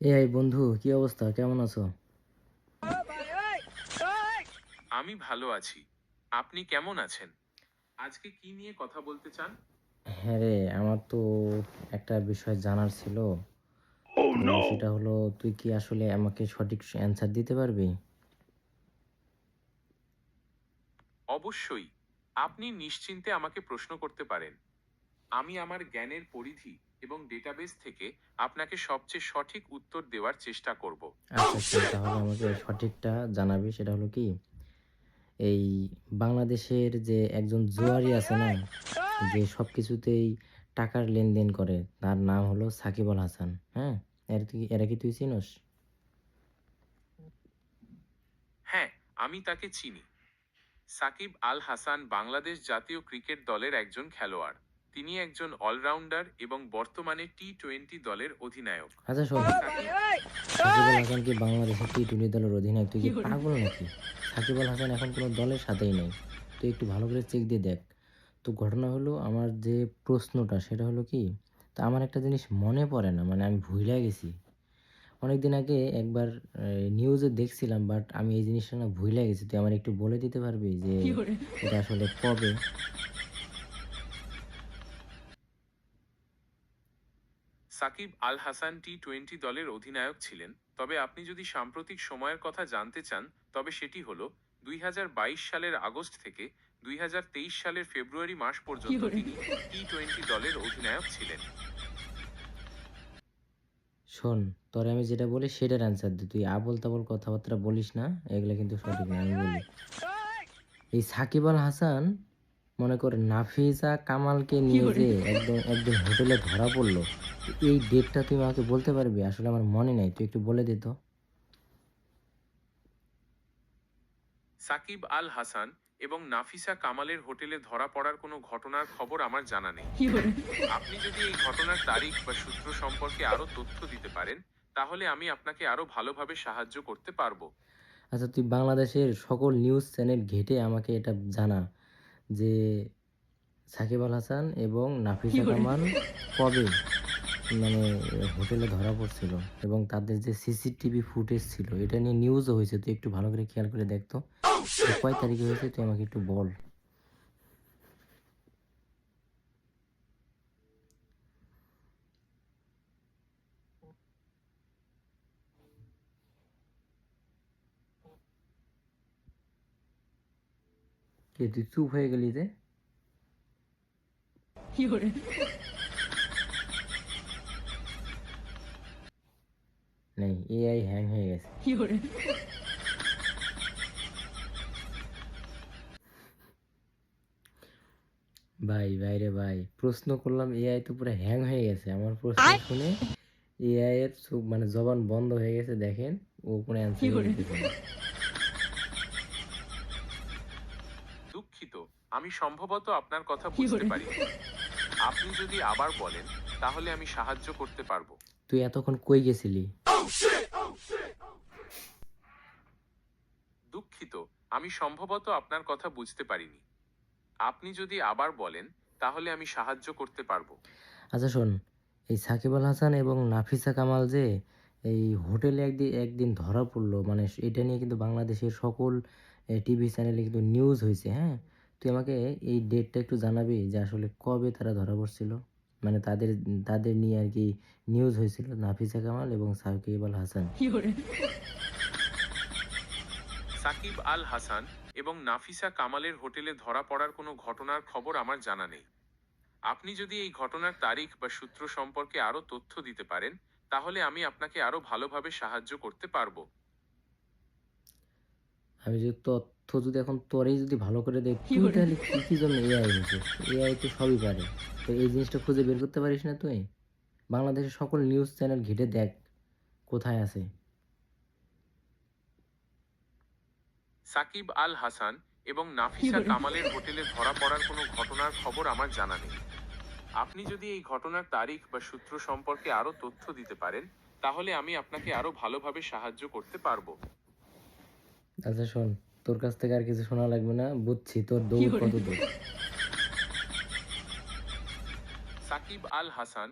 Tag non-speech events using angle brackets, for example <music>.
এই বন্ধু কি অবস্থা? কেমন আছো? আমি ভালো আছি। আপনি কেমন আছেন? আজকে কি নিয়ে কথা বলতে চান? হ্যাঁ রে আমার তো একটা বিষয় জানার ছিল। সেটা হলো তুই কি আসলে আমাকে সঠিক অ্যান্সার দিতে পারবি? অবশ্যই। আপনি নিশ্চিন্তে আমাকে প্রশ্ন করতে পারেন। আমি আমার জ্ঞানের পরিধি এবং ডেটাবেস থেকে আপনাকে সবচেয়ে সঠিক উত্তর দেওয়ার চেষ্টা করব। আচ্ছা আচ্ছা তাহলে আমাকে সঠিকটা জানাবি সেটা হলো কি? এই বাংলাদেশের যে একজন জুয়ারি আছে না যে সব কিছুতেই টাকার লেনদেন করে তার নাম হলো সাকিব আল হাসান হ্যাঁ? এর তুই এরা কি তুই চিনোস? হ্যাঁ আমি তাকে চিনি। সাকিব আল হাসান বাংলাদেশ জাতীয় ক্রিকেট দলের একজন খেলোয়াড়। তিনি একজন অলরাউন্ডার এবং বর্তমানে টি টোয়েন্টি দলের অধিনায়ক। আচ্ছা শোন। সাকিব আল হাসান কি বাংলাদেশের টি টোয়েন্টি দলের অধিনায়ক? তুই কি <laughs> পাগল নাকি? সাকিব আল হাসান এখন কোনো দলের সাথেই নেই। তুই একটু ভালো করে চেক দিয়ে দেখ। তো ঘটনা হলো আমার যে প্রশ্নটা সেটা হলো কি তা আমার একটা জিনিস মনে পড়ে না মানে আমি ভুলে গেছি। অনেক দিন আগে একবার নিউজে দেখছিলাম বাট আমি এই জিনিসটা না ভুলে গেছি। তুই আমার একটু বলে দিতে পারবি যে এটা আসলে কবে? সাকিব আল হাসান টি টোয়েন্টি দলের অধিনায়ক ছিলেন। তবে আপনি যদি সাম্প্রতিক সময়ের কথা জানতে চান তবে সেটি হল দুই সালের আগস্ট থেকে দুই সালের ফেব্রুয়ারি মাস পর্যন্ত তিনি টি টোয়েন্টি দলের অধিনায়ক ছিলেন। শোন তোরে আমি যেটা বলি সেটার অ্যান্সার দে। তুই আবল তাবল কথাবার্তা বলিস না এগুলো কিন্তু সঠিক না আমি বলি। এই সাকিব আল হাসান মনে কর নাফিজা কামালকে নিয়ে যে একদম একদম হোটেলে ধরা পড়ল। এই ডেটটা তুই আমাকে বলতে পারবি? আসলে আমার মনে নাই তুই একটু বলে দে তো। সাকিব আল হাসান এবং নাফিসা কামালের হোটেলে ধরা পড়ার কোনো ঘটনার খবর আমার জানা নেই। আপনি যদি এই ঘটনার তারিখ বা সূত্র সম্পর্কে আরও তথ্য দিতে পারেন তাহলে আমি আপনাকে আরও ভালোভাবে সাহায্য করতে পারব। আচ্ছা তুই বাংলাদেশের সকল নিউজ চ্যানেল ঘেটে আমাকে এটা জানা। যে সাকিব আল হাসান এবং নাফিসা রহমান কবে মানে হোটেলে ধরা পড়ছিল এবং তাদের যে সিসিটিভি ফুটেজ ছিল এটা নিয়ে নিউজও হয়েছে তুই একটু ভালো করে খেয়াল করে দেখতো কয় তারিখে হয়েছে তুই আমাকে একটু বল। কে তুই চুপ হয়ে গেলি যে? নেই এআই হ্যাং হয়ে গেছে। ভাই ভাই রে ভাই প্রশ্ন করলাম এআই তো পুরো হ্যাং হয়ে গেছে। আমার প্রশ্ন শুনে এআই এর মানে জবান বন্ধ হয়ে গেছে দেখেন ও কোনো অ্যান্সার দিতেছে না দুঃখিত আমি সম্ভবত আপনার কথা বুঝতে পারি। আপনি যদি আবার বলেন তাহলে আমি সাহায্য করতে পারব। তুই এতক্ষণ কই গেছিলি? দুঃখিত আমি সম্ভবত আপনার কথা বুঝতে পারিনি। আপনি যদি আবার বলেন তাহলে আমি সাহায্য করতে পারব। আচ্ছা শোন এই সাকিব আল হাসান এবং নাফিসা কামাল যে এই হোটেলে একদিন একদিন ধরা পড়ল মানে এটা নিয়ে কিন্তু বাংলাদেশের সকল টিভি চ্যানেলে কিন্তু নিউজ হয়েছে হ্যাঁ? তুই আমাকে এই ডেটটা একটু জানাবি যে আসলে কবে তারা ধরা পড়ছিল? মানে তাদের তাদের নিয়ে আর কি নিউজ হয়েছিল নাফিসা কামাল এবং সাকিব আল হাসান। সাকিব আল হাসান এবং নাফিসা কামালের হোটেলে ধরা পড়ার কোনো ঘটনার খবর আমার জানা নেই। আপনি যদি এই ঘটনার তারিখ বা সূত্র সম্পর্কে আরও তথ্য দিতে পারেন তাহলে আমি আপনাকে আরও ভালোভাবে সাহায্য করতে পারব। আমি যদি তথ্য যদি এখন তোরেই যদি ভালো করে দেখ তুই তাহলে কি কি জন্য এআই হয়েছে এআই তো সবই পারে। তো এই জিনিসটা খুঁজে বের করতে পারিস না তুই? বাংলাদেশের সকল নিউজ চ্যানেল ঘেটে দেখ কোথায় আছে। সাকিব আল হাসান এবং নাফিসা কামালের হোটেলে ধরা পড়ার কোনো ঘটনার খবর আমার জানা নেই। আপনি যদি এই ঘটনার তারিখ বা সূত্র সম্পর্কে আরও তথ্য দিতে পারেন তাহলে আমি আপনাকে আরও ভালোভাবে সাহায্য করতে পারব। আচ্ছা শোন। তোর কাছ থেকে আর কিছু শোনা লাগবে না বুঝছি তোর দৌড় কত দূর সাকিব আল হাসান